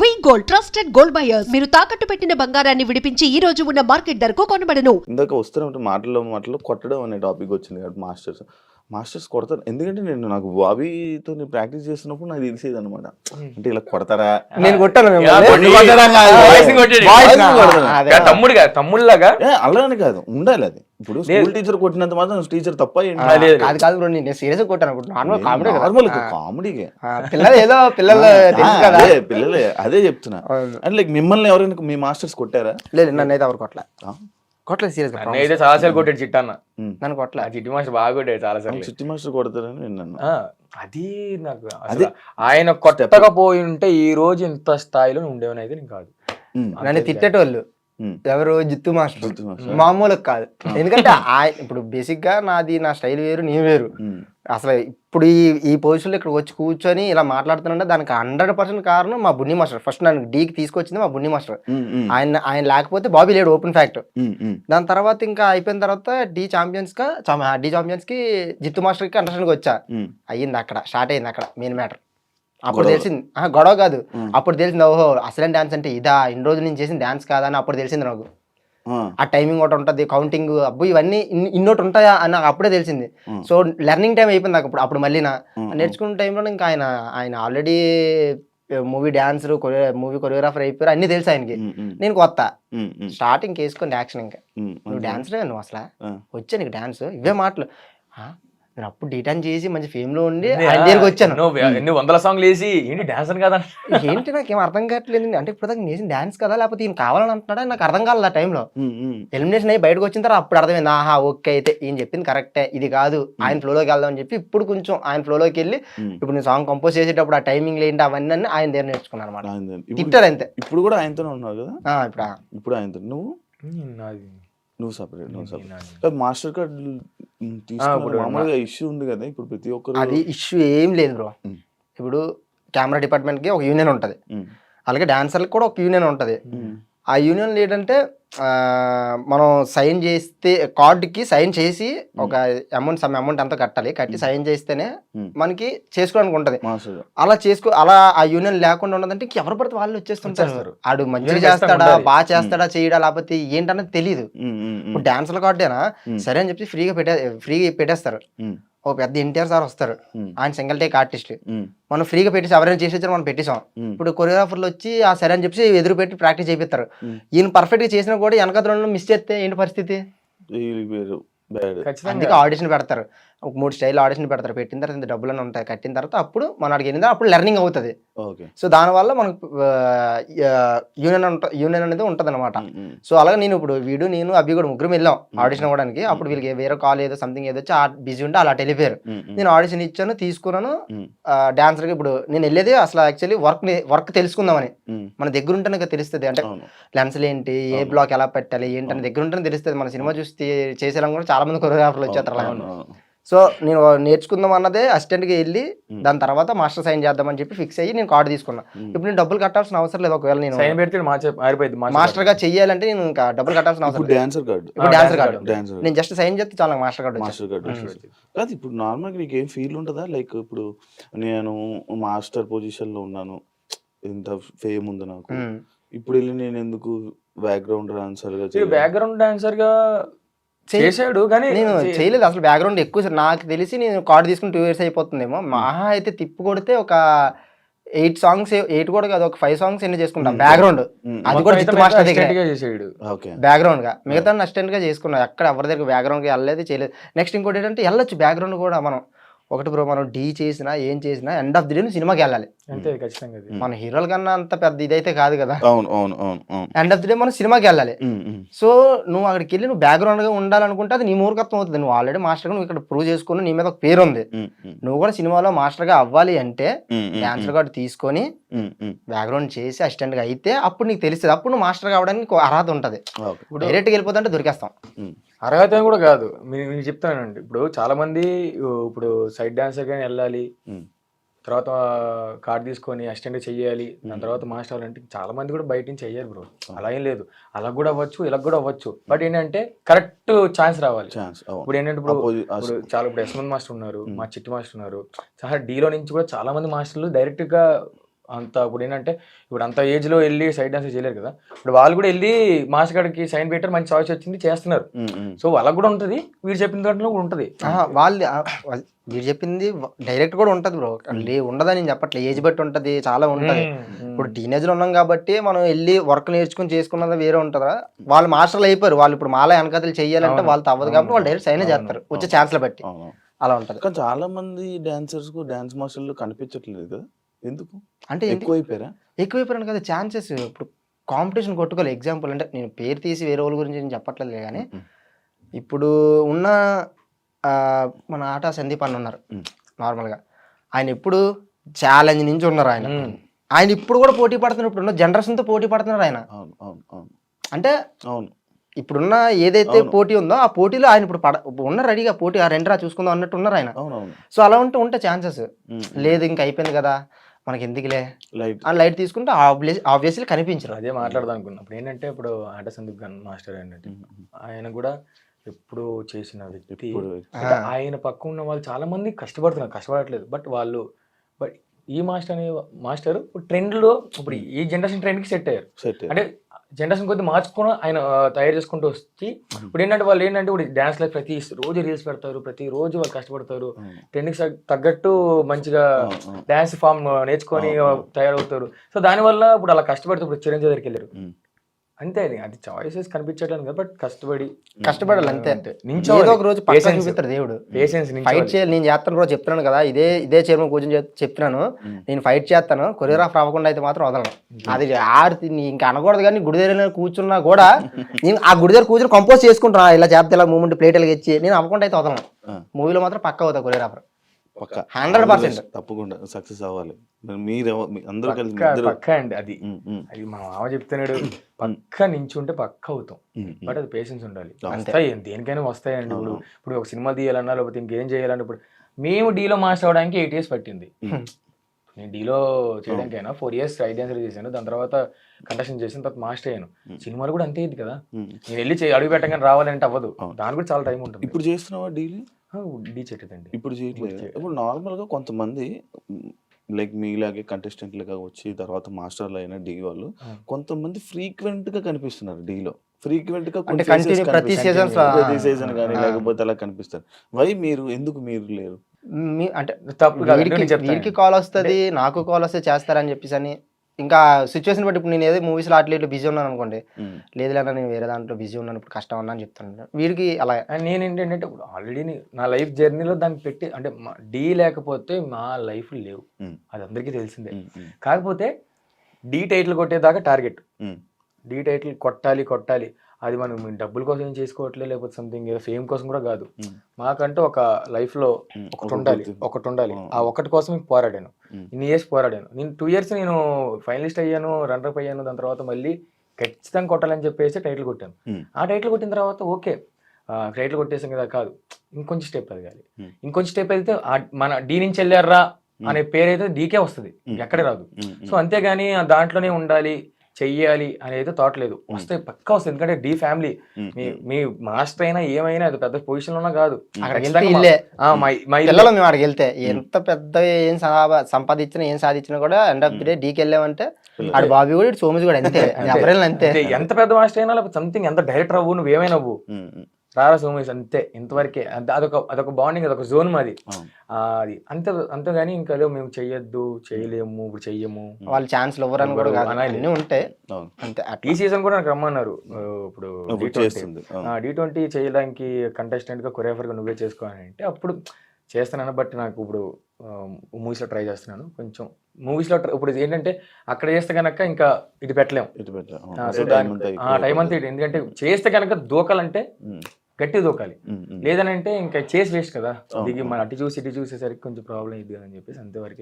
We gold trusted gold buyers మీరు తాకట్టు పెట్టిన బంగారాన్ని విడిపించి ఈ రోజు ఉన్న మార్కెట్ ధరకు కొనబడను. ఇందాక వస్తున్నప్పుడు మాటల్లో మాటల్లో కొట్టడం అనే టాపిక్ వచ్చింది కాబట్టి మాస్టర్స్. మాస్టర్స్ కొడతారు. ఎందుకంటే నేను నాకు బాబీతో నేను ప్రాక్టీస్ చేస్తున్నప్పుడు నాకు తెలిసేది అనమాట అంటే ఇలా కొడతారా? నేను తమ్ముడుగా తమ్ముళ్ళగా అలానే కాదు. ఉండాలి అది. ఇప్పుడు స్కూల్ టీచర్ కొట్టినంత మాత్రం టీచర్ తప్ప. కాదు కాదు బ్రో నేను సీరియస్ కొట్టాను. నార్మల్ కామెడీ నార్మల్ పిల్లలు ఏదో పిల్లలు అదే పిల్లలే అదే చెప్తున్నా. అంటే లైక్ మిమ్మల్ని ఎవరైనా మీ మాస్టర్స్ కొట్టారా? లేదు నన్ను అయితే ఎవరు కొట్టలే? కొట్టలేదు సీరియస్ నన్ను అయితే చాలా సార్లు కొట్టాడు చిట్ట అన్న. నన్ను కొట్టలే ఆ చిట్టి మాస్టర్ బాగా కొట్టాడు చాలా సార్లు చిట్టి మాస్టర్ కొడతారని విన్నాను ఆ, అది నాకు అసలు ఆయన కొట్టకపోయి ఉంటే ఈ రోజు ఇంత స్థాయిలో ఉండేవని అయితే నేను కాదు. నన్ను తిట్టేటోళ్ళు. ఎవరు? జిత్తు మాస్టర్. మామూలు కాదు. ఎందుకంటే ఇప్పుడు బేసిక్గా నాది నా స్టైల్ వేరు నీ వేరు. అసలు ఇప్పుడు ఈ ఈ పొజిషన్లో ఇక్కడ వచ్చి కూర్చొని ఇలా మాట్లాడుతున్నా దానికి హండ్రెడ్ పర్సెంట్ కారణం మా బున్ని మాస్టర్. ఫస్ట్ నన్ను డీకి తీసుకొచ్చింది మా బున్ని మాస్టర్. ఆయన ఆయన లేకపోతే బాబీ లేడు ఓపెన్ ఫ్యాక్ట్. దాని తర్వాత ఇంకా అయిపోయిన తర్వాత డి ఛాంపియన్స్గా డి ఛాంపియన్స్కి జిత్తు మాస్టర్కి అండర్స్టాండ్ వచ్చా. అయ్యింది అక్కడ స్టార్ట్ అయింది అక్కడ మెయిన్ మ్యాటర్ అప్పుడు. తెలిసింది గొడవ కాదు. అప్పుడు తెలిసింది ఓహో అసలు డాన్స్ అంటే ఇదా ఇన్ని రోజులు నేను చేసిన డాన్స్ కాదా అని అప్పుడు తెలిసింది నాకు ఆ. టైమింగ్ ఒకటి ఉంటుంది కౌంటింగ్ అబ్బు ఇవన్నీ ఇన్ని- ఇన్నోటి ఉంటాయా అని నాకు అప్పుడే తెలిసింది. సో లెర్నింగ్ టైం అయిపోయింది నాకు అప్పుడు అప్పుడు మళ్ళీ నా. నేర్చుకున్న టైంలో ఇంకా ఆయన ఆయన already movie dancer choreo movie choreographer అయిపోయారు అన్ని తెలుసు ఆయనకి. నేను కొత్త. స్టార్టింగ్ వేసుకొని యాక్షన్ ఇంకా. నువ్వు డాన్స్ నువ్వు అసలు. వచ్చా నీకు డాన్స్ ఇవే మాటలు నేను అప్పుడు డీటాన్ చేసి మంచి ఫేమ్లో ఉండి ఆయన దగ్గరికి వచ్చాను. నువ్వు ఎన్ని వందల సాంగ్లు వేసి ఏంటి డాన్సర్ కదా ఏంటి నాకేం అర్థం కావట్లేదు అంటే ఇప్పుడు దాకా నేను డాన్స్ కదా లేకపోతే ఈయన కావాలని అంటున్నాడా? నాకు అర్థం కాలేదు ఆ టైంలో. ఎలిమినేషన్ అయ్యి బయటకు వచ్చిన తర్వాత అప్పుడు అర్థమైంది ఆహా ఓకే అయితే ఈయన చెప్పింది కరెక్టే ఇది కాదు ఆయన ఫ్లోలోకి వెళ్దాం అని చెప్పి ఇప్పుడు కొంచెం ఆయన ఫ్లోలోకి వెళ్ళి. ఇప్పుడు నేను సాంగ్ కంపోజ్ చేసేటప్పుడు ఆ టైమింగ్ ఏంటి అవన్నీ అన్ని ఆయన దగ్గర నేర్చుకున్నాను అనమాట తిట్టారు అంతే. ఇప్పుడు కూడా ఆయనతోనే ఉన్నావు కదా? ఆ, ఇప్పుడు. ఇప్పుడు ఆయనతో నువ్వు. నువ్వు సపరేట్ నువ్వు. సపరేట్ మాస్టర్ కార్డ్ తీసుకున్న ఇప్పుడు మామూలుగా ఇష్యూ ఉంది కదా ఇప్పుడు ప్రతి ఒక్కరు అది ఇష్యూ ఏం లేదు బ్రో. ఇప్పుడు కెమెరా డిపార్ట్మెంట్కి ఒక యూనియన్ ఉంటది. అలాగే డాన్సర్లకు కూడా ఒక యూనియన్ ఉంటది. ఆ యూనియన్ ఏంటంటే ఆ, మనం సైన్ చేస్తే కార్డుకి సైన్ చేసి ఒక అమౌంట్ సమ్ అమౌంట్ అంతా కట్టాలి కట్టి సైన్ చేస్తేనే. మనకి చేసుకోవడానికి ఉంటది అలా చేసుకో అలా ఆ యూనియన్ లేకుండా ఉన్నదంటే ఇంక ఎవరు పడితే వాళ్ళు వచ్చేస్తుంటారు. ఆడు మంచిగా చేస్తాడా. బాగా చేస్తాడా చేయడా లేకపోతే ఏంటన్నది తెలియదు. ఇప్పుడు డాన్సర్ల కార్డేనా. సరే అని చెప్పి ఫ్రీగా పెట్టే ఫ్రీ పెట్టేస్తారు. ఒక పెద్ద ఎన్టీఆర్ సార్ వస్తారు. ఆయన సింగిల్ టేక్ ఆర్టిస్ట్. మనం ఫ్రీగా పెట్టేసి ఎవరైనా చేసి వచ్చారో మనం పెట్టేసాం. ఇప్పుడు కొరియోగ్రాఫర్లు వచ్చి ఆ సరే అని చెప్పి ఎదురు పెట్టి ప్రాక్టీస్ చేపిస్తారు. ఈయన పర్ఫెక్ట్గా చేసినా కూడా వెనకద్రంలో మిస్ చేస్తే ఏంటి పరిస్థితి అందుకే ఆడిషన్ పెడతారు ఒక మూడు స్టైల్ ఆడిషన్ పెడతారు. పెట్టిన తర్వాత ఇంత డబ్బులు అని ఉంటాయి. కట్టిన తర్వాత అప్పుడు మన అడిగి వెళ్ళిందా అప్పుడు లెర్నింగ్ అవుతుంది. సో దానివల్ల మనకు యూనియన్ యూనియన్ అనేది ఉంటుంది అనమాట. సో అలాగే నేను ఇప్పుడు వీడు నేను అభి కూడా ముగ్గురు వెళ్ళాం ఆడిషన్ అవ్వడానికి. అప్పుడు వీళ్ళకి వేరే కాల్ ఏదో సంథింగ్ ఏదో వచ్చి బిజీ ఉంటే అలా వెళ్ళిపోయారు. నేను ఆడిషన్ ఇచ్చాను తీసుకున్నాను. డాన్సర్కి ఇప్పుడు నేను వెళ్ళేది అసలు యాక్చువల్లీ వర్క్ వర్క్ తెలుసుకుందామని. మన దగ్గర ఉంటేనే తెలుస్తుంది. అంటే లెన్స్లు ఏంటి ఏ బ్లాక్ ఎలా పెట్టాలి ఏంటి అని దగ్గర ఉంటేనే తెలుస్తుంది. మన సినిమా చూసి చేసేలా కూడా చాలా మంది కొరియోగ్రాఫర్లు వచ్చేస్తారు అలాగే. సో నేను నేర్చుకుందాం అన్నదే assistant కి వెళ్ళి దాని తర్వాత మాస్టర్ సైన్ చేద్దామని చెప్పి ఫిక్స్ అయ్యి నేను కార్డు తీసుకున్నా. ఇప్పుడు నేను డబ్బులు కట్టాల్సిన అవసరం లేదు ఒకవేళ నేను సైన్ పెడితే మాస్టర్గా చెయ్యాలంటే నేను ఇంకా డబ్బులు కట్టాల్సిన అవసరం డాన్సర్ కార్డు. ఇప్పుడు డాన్సర్ కార్డు. నేను జస్ట్ సైన్ చేస్తే చాలా మాస్టర్ కార్డు మాస్టర్ కార్డు కాదు ఇప్పుడు నార్మల్గా నీకు ఏం ఫీల్ ఉంటుందా? లైక్ ఇప్పుడు నేను మాస్టర్ పొజిషన్లో ఉన్నాను. ఇంత ఫేమ్ ఉంది నాకు. ఇప్పుడు వెళ్ళి నేను ఎందుకు బ్యాక్గ్రౌండ్ డాన్సర్గా? బ్యాక్గ్రౌండ్ డాన్సర్గా చేశాడు కానీ నేను చేయలేదు. అసలు బ్యాక్గ్రౌండ్ ఎక్కువ సార్. నాకు తెలిసి నేను కార్డు తీసుకుని టూ ఇయర్స్ అయిపోతుందేమో. మహా అయితే తిప్పి కొడితే ఒక ఎయిట్ సాంగ్స్ ఎయిట్ కూడా కాదు ఒక ఫైవ్ సాంగ్స్ ఎన్ని చేసుకుంటాం. బ్యాక్గ్రౌండ్. అది కూడా జిత్తు మాస్టర్ దగ్గర. గా చేసాడు. ఓకే. బ్యాక్గ్రౌండ్గా. మిగతా అసిస్టెంట్గా చేసుకున్నాం. ఎక్కడ ఎవరి దగ్గర బ్యాక్గ్రౌండ్గా వెళ్ళలేదు చేయలేదు. నెక్స్ట్ ఇంకోటి ఏంటంటే వెళ్ళొచ్చు. బ్యాక్గ్రౌండ్ కూడా మనం ఒకటి బ్రో మనం డీ చేసినా ఏం చేసినా ఎండ్ ఆఫ్ ది డే సినిమాకి వెళ్ళాలి అంతే ఖచ్చితంగా అది. మన హీరోల కన్నా అంత పెద్ద ఇదైతే కాదు కదా అవును అవును అవును అవును ఎండ్ ఆఫ్ ది డే మనం సినిమాకి వెళ్ళాలి. ఉమ్. సో నువ్వు అక్కడికి వెళ్ళి నువ్వు బ్యాక్గ్రౌండ్గా ఉండాలనుకుంటే అది నీ మూర్ఖత్వం అవుతుంది నువ్వు ఆల్రెడీ మాస్టర్గా నువ్వు ఇక్కడ ప్రూవ్ చేసుకుని నీ మీద ఒక పేరు ఉంది. నువ్వు కూడా సినిమాలో మాస్టర్గా అవ్వాలి అంటే. డాన్సర్ కార్డు తీసుకొని. బ్యాక్గ్రౌండ్ చేసి అసిస్టెంట్గా అయితే అప్పుడు నీకు తెలుస్తుంది అప్పుడు నువ్వు మాస్టర్ కావడానికి నీకు అర్హత ఉంటుంది ఓకే డైరెక్ట్గా వెళ్ళిపోతుంటే దొరికేస్తాం. అర్హత అని కూడా కాదు. నేను చెప్తానండి. ఇప్పుడు చాలా మంది ఇప్పుడు సైడ్ డాన్సర్ గానీ వెళ్ళాలి. తర్వాత కార్డ్ తీసుకొని అసిస్టెంట్ చెయ్యాలి దాని తర్వాత మాస్టర్ అవ్వాలంటే చాలా మంది కూడా బయట నుంచి చెయ్యారు బ్రో. అలా ఏం లేదు. అలా కూడా అవ్వచ్చు ఇలా కూడా అవ్వచ్చు. బట్ ఏంటంటే కరెక్ట్ ఛాన్స్ రావాలి. ఇప్పుడు ఏంటంటే ఇప్పుడు ఇప్పుడు చాలా ఇప్పుడు యశ్వంత్ మాస్టర్ ఉన్నారు మా చిట్టి మాస్టర్ ఉన్నారు. చాలా డీలో నుంచి కూడా చాలా మంది మాస్టర్లు డైరెక్ట్గా అంత ఇప్పుడు ఏంటంటే ఇప్పుడు అంత ఏజ్లో వెళ్ళి సైడ్ డాన్స్ చేయలేరు కదా. ఇప్పుడు వాళ్ళు కూడా వెళ్ళి మాస్ గడికి సైన్ పెట్టారు మంచి చాయిస్ వచ్చింది చేస్తున్నారు. సో వాళ్ళకి కూడా ఉంటది వీరు చెప్పిన దాంట్లో కూడా ఉంటది. ఆహా, వాళ్ళు ఆ, వా- మీరు చెప్పింది డైరెక్ట్ కూడా ఉంటది బ్రో. లే ఉండదని నేను చెప్పట్లే ఏజ్ బట్టి ఉంటది చాలా ఉంటది. ఇప్పుడు టీనేజ్లో ఉన్నాం కాబట్టి మనం వెళ్ళి వర్క్ నేర్చుకుని చేసుకున్నది వేరే ఉంటుందా వాళ్ళు మాస్టర్లు అయిపోయారు వాళ్ళు ఇప్పుడు మాల వెనకతలు చెయ్యాలంటే అవును. వాళ్ళతో అవ్వదు కాబట్టి వాళ్ళు డైరెక్ట్ సైన్. చేస్తారు వచ్చే ఛాన్స్ల బట్టి. అలా ఉంటది. కానీ చాలా మంది డాన్సర్స్కు డాన్స్ మాస్టర్లు కనిపించట్లేదు. కదా ఎందుకు? అంటే ఏంటి? ఎక్కువ అయిపోయారా ఎక్కువైపోయాను కదా ఛాన్సెస్ ఇప్పుడు కాంపిటీషన్ కొట్టుకోవాలి ఎగ్జాంపుల్ అంటే నేను పేరు తీసి వేరే వాళ్ళ గురించి నేను చెప్పట్లేదు కానీ. ఇప్పుడు ఉన్న మన ఆట సందీప్ అన్న ఉన్నారు. నార్మల్గా. ఆయన ఇప్పుడు ఛాలెంజ్ నుంచి ఉన్నారు ఆయన. ఆయన ఇప్పుడు కూడా పోటీ పడుతున్నారు. ఇప్పుడు ఉన్న జనరేషన్తో పోటీ పడుతున్నారు ఆయన. అంటే అవును. ఇప్పుడున్న ఏదైతే. పోటీ ఉందో ఆ పోటీలో ఆయన ఇప్పుడు పడ ఉన్న రెడీగా పోటీ ఆ రెండు రా చూసుకుందాం అన్నట్టు ఉన్నారు ఆయన. అవును అవును సో అలా ఉంటే ఉంటే ఛాన్సెస్ లేదు ఇంకా అయిపోయింది కదా. మనకి ఎందుకులే లైట్ అని లైట్ తీసుకుంటే ఆబ్వియస్లీ కనిపించరు. అదే మాట్లాడదాం అనుకున్నా ఇప్పుడు ఏంటంటే ఇప్పుడు ఆట సందీప్ గన్ మాస్టర్ ఏంటంటే ఆయన కూడా ఎప్పుడు చేసిన వ్యక్తి. ఆయన పక్క ఉన్న వాళ్ళు చాలా మంది కష్టపడుతున్నారు. కష్టపడట్లేదు. బట్ వాళ్ళు బట్ ఈ మాస్టర్ అనే మాస్టర్ ట్రెండ్లో ఇప్పుడు ఈ జనరేషన్ ట్రెండ్కి సెట్ అయ్యారు. సెట్ అంటే జనరేషన్ కొద్ది మార్చుకొని ఆయన తయారు చేసుకుంటూ వచ్చి ఇప్పుడు ఏంటంటే వాళ్ళు ఏంటంటే ఇప్పుడు డాన్స్ లైఫ్ ప్రతి రోజు రీల్స్ పెడతారు ప్రతి రోజు వాళ్ళు కష్టపడతారు. ట్రెండ్కి తగ్గట్టు మంచిగా డాన్స్ ఫామ్ నేర్చుకొని. తయారవుతారు. సో దానివల్ల ఇప్పుడు అలా కష్టపడితే ఇప్పుడు చిరంజీవి దగ్గరికి వెళ్ళారు. అంతే అది అది చాయిసెస్ కనిపించట్లేదు కదా బట్ కష్టపడి కష్టపడాలి అంతే. అంతే ఏదో ఒక రోజు పక్క Patience. చూపిస్తాడు దేవుడు. పేషెన్స్ ఫైట్ చేయాలి. నేను చేస్తాను కూడా చెప్తున్నాను కదా ఇదే ఇదే చైర్మన్ కూర్చొని చెప్- చెప్తున్నాను. నేను ఫైట్ చేస్తాను. కొరియోగ్రాఫర్ అవ్వకుండా అయితే మాత్రం వదలను. అది ఆడితే నీ ఇంకా అనకూడదు కానీ గుడి దగ్గర కూర్చున్నా కూడా నేను ఆ గుడి దగ్గర కూర్చొని కంపోజ్ చేసుకుంటున్నా. ఇలా చేస్తే ఇలా మూమెంట్ ప్లేట్లకు ఇచ్చి నేను అవ్వకుండా అయితే వదలను. మూవీలో మాత్రం పక్క అవుతా కొరియోగ్రాఫర్ పక్క 100%. తప్పకుండా సక్సెస్ అవ్వాలి మరి అందరూ కలిసి పక్క అండి అది అది మా మామ చెప్తున్నాడు పక్క నించుంటే పక్క అవుతాం. బట్ అది పేషెన్స్ ఉండాలి అంతే. వస్తాయి దేనికైనా వస్తాయండి ఇప్పుడు. ఇప్పుడు ఒక సినిమా తీయాలన్నా లేకపోతే ఇంకేం చేయాలన్నా ఇప్పుడు మేము డీలో మాస్టర్ అవడానికి ఎయిట్ ఇయర్స్ పట్టింది. నేను డీలో చేయడానికైనా ఫోర్ ఇయర్స్ ఐడి ఆన్సర్ చేశాను దాని తర్వాత కంటెస్టెంట్ చేసిన తర్వాత మాస్టర్ అయ్యాను. సినిమాలు కూడా అంతే ఇది కదా. నేను వెళ్ళి అడుగు పెట్టగానే రావాలంటే అవ్వదు. దాని కూడా చాలా టైం ఉంటుంది ఇప్పుడు చేస్తున్నావా డీల్ డీ చెట్టదండి. ఇప్పుడు చేయట్లేదు. ఇప్పుడు నార్మల్గా కొంతమంది లైక్ మీలాగే కంటెస్టెంట్ లాగా వచ్చి తర్వాత మాస్టర్లు అయిన డీ వాళ్ళు. కొంతమంది ఫ్రీక్వెంట్గా కనిపిస్తున్నారు డీలో ఫ్రీక్వెంట్గా ప్రతి లో, ప్రతి సీజన్ కానీ. లేకపోతే అలా కనిపిస్తారు. వై మీరు ఎందుకు మీరు లేరు? అంటే. వీడికి కాల్ వస్తుంది నాకు కాల్ వస్తే చేస్తారని చెప్పేసి అని ఇంకా సిచ్యువేషన్ బట్టి ఇప్పుడు నేను ఏదో మూవీస్లో అట్లా ఇట్లా బిజీ ఉన్నాను అనుకోండి. లేదు లేదా నేను వేరే దాంట్లో బిజీ ఉన్నాను ఇప్పుడు కష్టం ఉన్నా అని చెప్తాను వీడికి అలా అండ్ నేను ఏంటంటే ఇప్పుడు ఆల్రెడీ నా లైఫ్ జర్నీలో దాన్ని పెట్టి అంటే డీ లేకపోతే మా లైఫ్ లేవు. అది అందరికీ తెలిసిందే. కాకపోతే డీ టైటిల్ కొట్టేదాకా టార్గెట్. డీ టైటిల్ కొట్టాలి కొట్టాలి. అది మనం డబ్బుల కోసం ఏం చేసుకోవట్లేదు లేకపోతే సంథింగ్ ఏదో ఫేమ్ కోసం కూడా కాదు. మాకంటూ ఒక లైఫ్లో. ఒకటి ఒక ఉండాలి. ఒకటి ఉండాలి ఆ. ఒకటి కోసం పోరాడాను. ఇన్ని ఇయర్స్ పోరాడాను నేను టూ ఇయర్స్ నేను ఫైనలిస్ట్ అయ్యాను రన్నర్ అయ్యాను దాని తర్వాత మళ్ళీ ఖచ్చితంగా కొట్టాలని చెప్పేసి టైటిల్ కొట్టాను. ఆ టైటిల్ కొట్టిన తర్వాత ఓకే టైటిల్ కొట్టేసాం కదా కాదు ఇంకొంచెం స్టెప్ ఎదగాలి. ఇంకొంచెం స్టెప్ ఆ- మన డీ నుంచి వెళ్ళారా. అనే పేరు అయితే డీకే వస్తుంది. ఎక్కడే రాదు. సో అంతేగాని ఆ దాంట్లోనే ఉండాలి చెయ్యాలి అనేది థాట్ లేదు. వస్తే పక్కా వస్తుంది. ఎందుకంటే డీ ఫ్యామిలీ మీ. మీ మాస్టర్ అయినా ఏమైనా అది పెద్ద పొజిషన్ ఉన్నా కాదు. పిల్లలు మేము అక్కడికి వెళ్తే ఎంత పెద్ద ఏం సంపాదించినా ఏం సాధించినా కూడా ఎండ్ ఆఫ్ ది డే డీకి వెళ్ళామంటే ఆడు బాబీ కూడా సోమేష్ కూడా అంతే. ఎవరైనా అంతే. ఎంత పెద్ద మాస్టర్ అయినా లేకపోతే సంథింగ్ ఎంత డైరెక్టర్ అవ్వు నువ్వేమైనా అవ్వు. ఉమ్, ఉమ్. రారా సోమేష్ అంతే ఇంతవరకే. అంత అదొక అదొక బాండింగ్ అదొక జోన్ మాది. అది. అంతే అంతేగాని ఇంకా మేము చెయ్యొద్దు చేయలేము ఇప్పుడు చెయ్యము. వాళ్ళు ఛాన్స్లు ఇవ్వరని కూడా. అన్నీ ఉంటాయి. అంతే ఈ సీజన్ కూడా నాకు రమ్మన్నారు. ఇప్పుడు ఇప్పుడు D20. చేస్తుంది. అవును. డి ట్వంటీ చేయడానికి కంటెస్టెంట్గా కొరియోగ్రాఫర్గా నువ్వే చేసుకోవాలి అంటే అప్పుడు చేస్తున్నాను బట్ నాకు ఇప్పుడు మూవీస్లో ట్రై చేస్తున్నాను. కొంచెం మూవీస్లో ఇప్పుడు ఏంటంటే అక్కడ చేస్తే కనుక ఇంకా ఇది పెట్టలేం. ఇటు పెట్టా. అవును. ఆ, అదే సో time దాని అంతా ఎక్కువ టైం అంతా ఇది. ఎందుకంటే చేస్తే కనుక దూకాలంటే గట్టి దూకాలి. లేదనంటే ఇంకా చేసి వేస్ట్ కదా దిగి. మన అటు చూసి ఇటు చూసేసరికి కొంచెం ప్రాబ్లం ఇది అని చెప్పేసి అంతవరకు